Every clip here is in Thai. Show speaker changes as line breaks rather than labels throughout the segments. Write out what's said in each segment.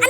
มี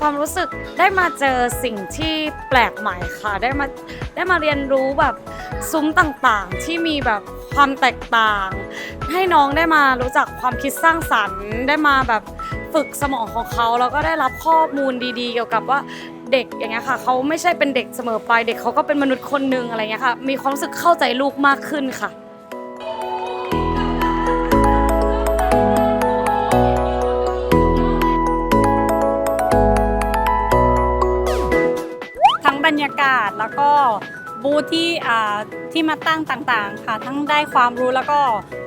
ความรู้สึกได้มาเจอสิ่งที่แปลกใหม่ค่ะ ได้มาได้มาเรียนรู้แบบซุ้มต่างๆ ที่มีแบบความแตกต่าง ให้น้องได้มารู้จักความคิดสร้างสรรค์ ได้มาแบบฝึกสมองของเขาแล้วก็ได้รับข้อมูลดีๆ เกี่ยวกับว่าเด็กอย่างเงี้ยค่ะเขาไม่ใช่เป็นเด็กเสมอไปเด็กเขาก็เป็นมนุษย์คนหนึ่งอะไรเงี้ยค่ะมีความรู้สึกเข้าใจลูกมากขึ้นค่ะา
กาศแล้วก็บูธที่ที่มาตั้งต่างๆ ค่ะ ทั้งได้ความรู้แล้วก็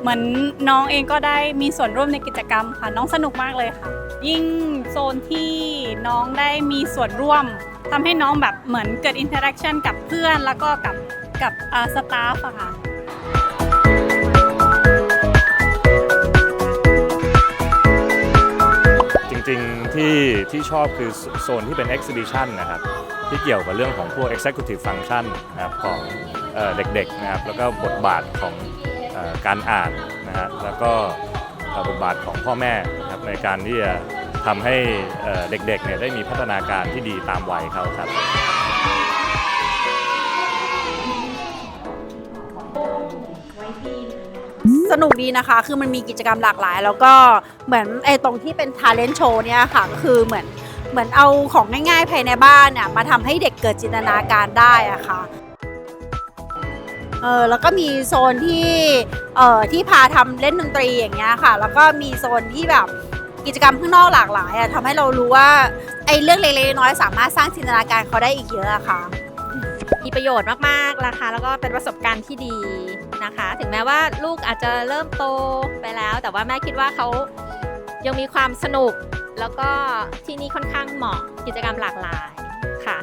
เหมือนน้องเองก็ได้มีส่วนร่วมในกิจกรรมค่ะ น้องสนุกมากเลยค่ะ ยิ่งโซนที่น้องได้มีส่วนร่วมทำให้น้องแบบเหมือนเกิดอินเทอร์แอคชั่นกับเพื่อนแล้วก็กับกับสตาฟอะค่ะ
จริงๆที่ที่ชอบคือโซนที่เป็น exhibition นะครับ ที่เกี่ยวกับเรื่องของพวก executive function นะครับของเออเด็กๆนะครับแล้วก็บทบาทของออการอ่านนะฮะแล้วก็เอ่อบทบาทของพ่อแม่นะครับในการที่จะทำให้เเด็กๆเนี่ยได้มีพัฒนาการที่ดีตามวัยเขาครับ
สนุกดีนะคะ คือมันมีกิจกรรมหลากหลาย แล้วก็เหมือนไอ้ตรงที่เป็น talent show เนี่ยค่ะ ก็คือเหมือน เหมือนเอาของง่ายๆภายในบ้านเนี่ยมาทำให้เด็กเกิดจินตนาการได้อะค่ะเออแล้วก็มีโซนที่เอ่อที่พาทำเล่นดนตรีอย่างเงี้ยค่ะ แล้วก็มีโซนที่แบบกิจกรรมข้างนอกหลากหลายอะทำให้เรารู้ว่าไอ้เรื่องเล็กๆน้อยๆสามารถสร้างจินตนาการเขาได้อีกเยอะอะค่ะ
มีประโยชน์มากๆนะคะแล้วก็เป็นประสบการณ์ที่ดีนะคะ ถึงแม้ว่าลูกอาจจะเริ่มโตไปแล้ว แต่ว่าแม่คิดว่าเขายังมีความสนุก แล้วก็ที่นี่ค่อนข้างเหมาะกิจกรรมหลากหลายค่ะ